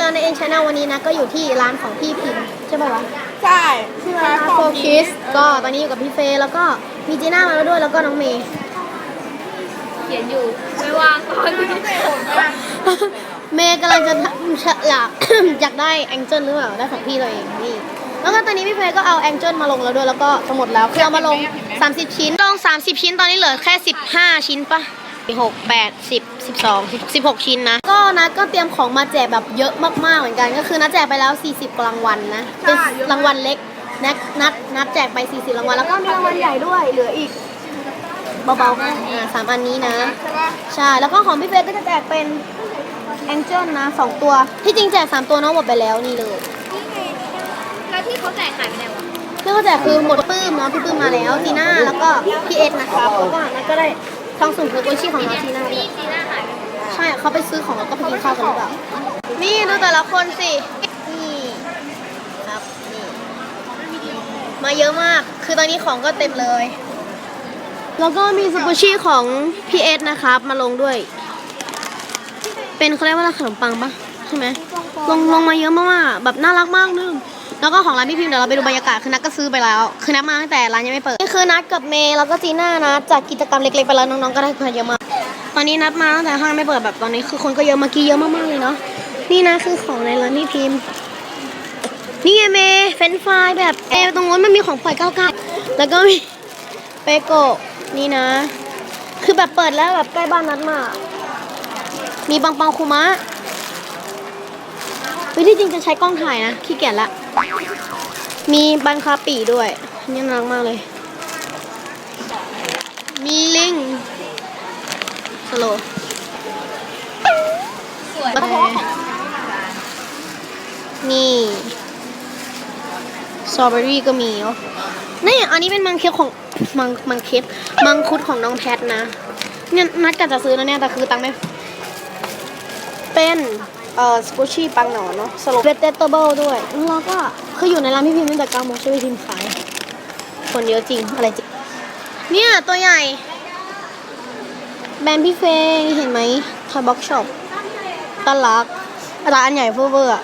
อในเอ็นชาแนลวันนี้นะก็อยู่ที่ร้านของพี่พิมพ์ใช่ป่ะวะใช่ชื่อร้านโฟคิสก็ตอนนี้อยู่กับพี่เฟย์แล้วก็มีจีน่ามาแล้วด้วยแล้วก็น้องเมย์เขียนอยู่ไม่ว่างตอนนี้เมย์กำลังจะอยากอยากได้แองเจิลหรือเปล่าได้ของพี่ตัวเองนี่แล้วก็ตอนนี้พี่เฟย์ก็เอาแองเจิลมาลงแล้วด้วยแล้วก็จะหมดแล้วคือเอามาลง 30 ชิ้นลง 30 ชิ้นตอนนี้เหลือแค่ 15 ชิ้นปะหกแปดสิบสิบสองสิบหกชิ้นนะ ก็นัดก็เตรียมของมาแจกแบบเยอะมากๆเหมือนกัน ก็คือนัดแจกไปแล้ว 40รางวัลนะเป็นรางวัลเล็กนัดนัดนัดแจกไป 40รางวัลแล้วก็มีรางวัลใหญ่ด้วยเหลืออีกเบาๆอ่าสามอันนี้นะ ใช่ปะใช่แล้วก็ของพี่เฟย์ก็จะแจกเป็นแองเจิลนะสองตัวที่จริงแจกสามตัวน้องหมดไปแล้วนี่เลยแล้วที่เขาแจกหายไปไหนวะที่เขาแจกคือหมดปื้มเนาะพี่ปื้มมาแล้วจีน่าแล้วก็พี่เอ็ดนะครับแล้วก็นัทก็ได้ทองสุ่มเพื่อกุชี่ของน้องจีน่าด้วย เขาไปซื้อของแล้วก็ไปกินข้าวกันหรือเปล่า นี่ดูแต่ละคนสิ นี่ครับนี่มาเยอะมาก คือตอนนี้ของก็เต็มเลย แล้วก็มีสกุชี่ของพี่เอสนะครับ มาลงด้วย เป็นเขาเรียกว่าขนมปังปะใช่ไหมลงลงมาเยอะมากๆแบบน่ารักมากนึงแล้วก็ของร้านพี่พิมพ์เดี๋ยวเราไปดูบรรยากาศคือนัดก็ซื้อไปแล้ว คือนัดมาตั้งแต่ร้านยังไม่เปิดนี่คือนัดกับเมย์แล้วก็จีน่านะจากกิจกรรมเล็กๆไปแล้วน้องๆก็ได้คนเยอะมาก ตอนนี้นัดมาตั้งแต่ห้างไม่เปิดแบบตอนนี้คือคนก็เยอะเมื่อกี้เยอะมากๆเลยเนาะนี่นะคือของในร้านพี่พิมพ์นี่ไงเมเฟนช์ฟรายแบบเอตรงนู้นมันมีของปล่อยเก้าเก้าแล้วก็มีเปโกนี่นะ คือแบบเปิดแล้วแบบใกล้บ้านนัดมามีปังปังคูมะวิธีจริงจะใช้กล้องถ่ายนะขี้เกียจละมีบันคาปีด้วยนี่น่ารักมากเลย มีลิง สโลว์สวยนี่สตรอเบอรี่ก็มีเนาะนี่อันนี้เป็นมังคิดของมังมังคิดมังคุดของน้องแพทนะ เนี่ยนัดกันจะซื้อนะเนี่ยแต่คือตังค์ไม่ เป็นเอ่อสกูชี่ปังหนอนเนาะสโลว์เวทเตเบิลด้วยแล้วก็คืออยู่ในร้านพี่พิมพ์ตั้งแต่เก้าโมงช่วยพี่พิมพ์ขายคนเยอะจริงอะไรจริง เนี่ยตัวใหญ่ แบรนด์พี่เฟย์เห็นไหมทอยบ็อกช็อปตลักร้านใหญ่เวอร์ๆอะ